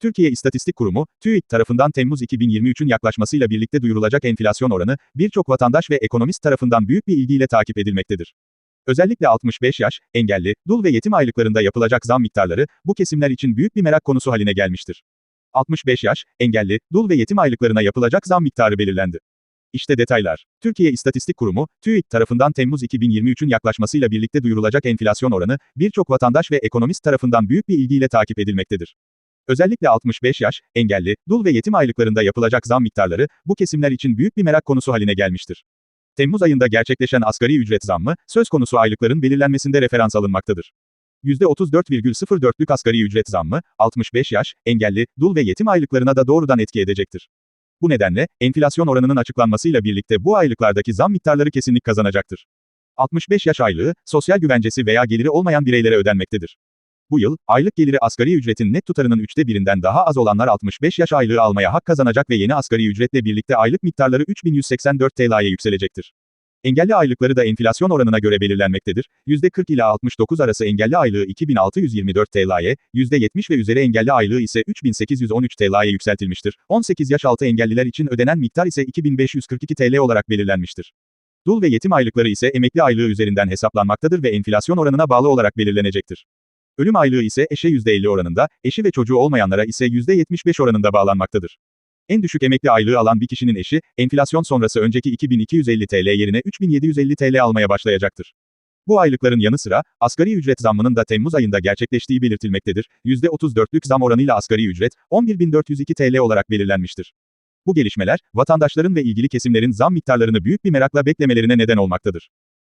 Türkiye İstatistik Kurumu, TÜİK tarafından Temmuz 2023'ün yaklaşmasıyla birlikte duyurulacak enflasyon oranı, birçok vatandaş ve ekonomist tarafından büyük bir ilgiyle takip edilmektedir. Özellikle 65 yaş, engelli, dul ve yetim aylıklarında yapılacak zam miktarları, bu kesimler için büyük bir merak konusu haline gelmiştir. 65 yaş, engelli, dul ve yetim aylıklarına yapılacak zam miktarı belirlendi. İşte detaylar. Türkiye İstatistik Kurumu, TÜİK tarafından Temmuz 2023'ün yaklaşmasıyla birlikte duyurulacak enflasyon oranı, birçok vatandaş ve ekonomist tarafından büyük bir ilgiyle takip edilmektedir. Özellikle 65 yaş, engelli, dul ve yetim aylıklarında yapılacak zam miktarları, bu kesimler için büyük bir merak konusu haline gelmiştir. Temmuz ayında gerçekleşen asgari ücret zammı, söz konusu aylıkların belirlenmesinde referans alınmaktadır. %34,04'lük asgari ücret zammı, 65 yaş, engelli, dul ve yetim aylıklarına da doğrudan etki edecektir. Bu nedenle, enflasyon oranının açıklanmasıyla birlikte bu aylıklardaki zam miktarları kesinlik kazanacaktır. 65 yaş aylığı, sosyal güvencesi veya geliri olmayan bireylere ödenmektedir. Bu yıl, aylık geliri asgari ücretin net tutarının üçte birinden daha az olanlar 65 yaş aylığı almaya hak kazanacak ve yeni asgari ücretle birlikte aylık miktarları 3184 TL'ye yükselecektir. Engelli aylıkları da enflasyon oranına göre belirlenmektedir. %40 ila 69 arası engelli aylığı 2624 TL'ye, %70 ve üzeri engelli aylığı ise 3813 TL'ye yükseltilmiştir. 18 yaş altı engelliler için ödenen miktar ise 2542 TL olarak belirlenmiştir. Dul ve yetim aylıkları ise emekli aylığı üzerinden hesaplanmaktadır ve enflasyon oranına bağlı olarak belirlenecektir. Ölüm aylığı ise eşe %50 oranında, eşi ve çocuğu olmayanlara ise %75 oranında bağlanmaktadır. En düşük emekli aylığı alan bir kişinin eşi, enflasyon sonrası önceki 2250 TL yerine 3750 TL almaya başlayacaktır. Bu aylıkların yanı sıra, asgari ücret zammının da Temmuz ayında gerçekleştiği belirtilmektedir. %34'lük zam oranıyla asgari ücret, 11.402 TL olarak belirlenmiştir. Bu gelişmeler, vatandaşların ve ilgili kesimlerin zam miktarlarını büyük bir merakla beklemelerine neden olmaktadır.